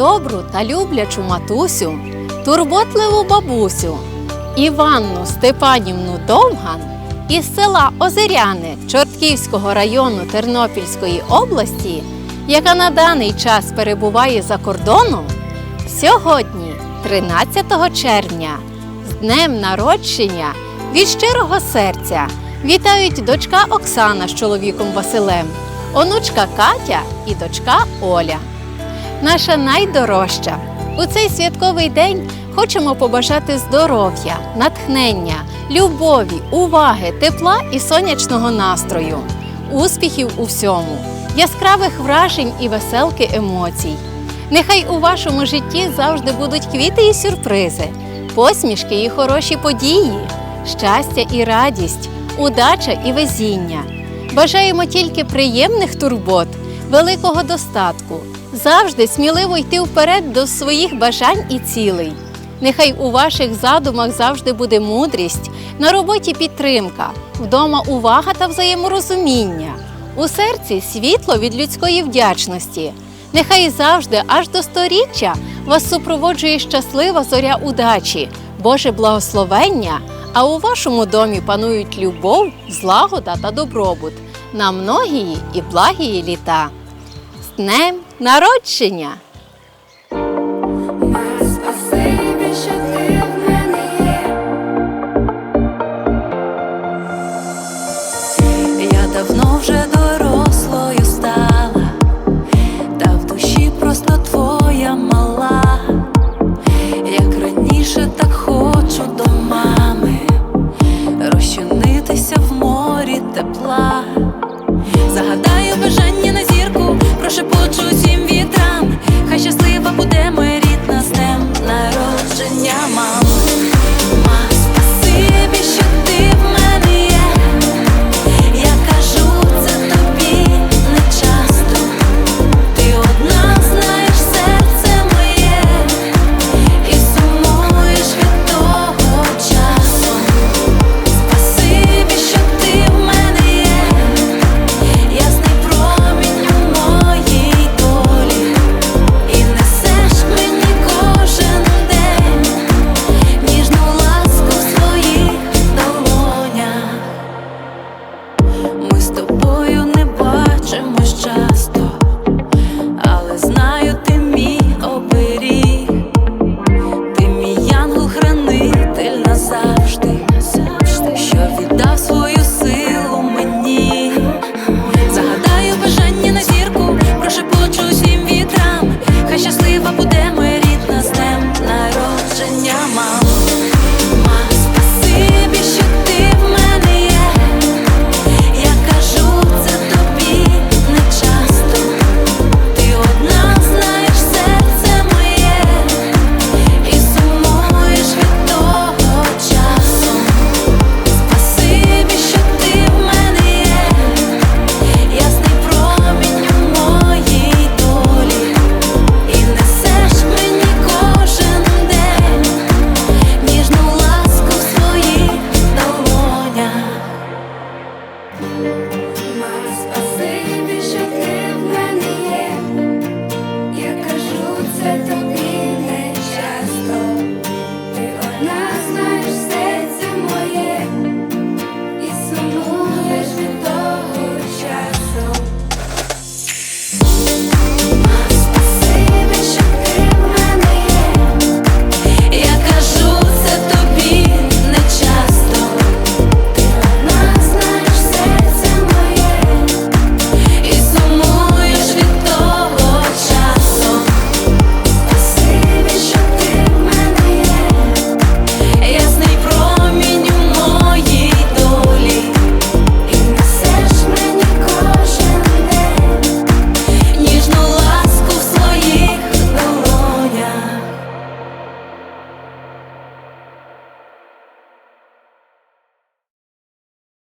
добру та люблячу матусю, турботливу бабусю Іванну Степанівну Довган із села Озеряни Чортківського району Тернопільської області, яка на даний час перебуває за кордоном, сьогодні, 13 червня, з днем народження від щирого серця вітають дочка Оксана з чоловіком Василем, онучка Катя і дочка Оля. Наша найдорожча. У цей святковий день хочемо побажати здоров'я, натхнення, любові, уваги, тепла і сонячного настрою, успіхів у всьому, яскравих вражень і веселки емоцій. Нехай у вашому житті завжди будуть квіти і сюрпризи, посмішки і хороші події, щастя і радість, удача і везіння. Бажаємо тільки приємних турбот, великого достатку, завжди сміливо йти вперед до своїх бажань і цілей. Нехай у ваших задумах завжди буде мудрість, на роботі підтримка, вдома увага та взаєморозуміння, у серці світло від людської вдячності. Нехай завжди, аж до сторіччя, вас супроводжує щаслива зоря удачі, Боже благословення, а у вашому домі панують любов, злагода та добробут на многії і благії літа. З днем народження! Я давно вже дорослою прошепочу всім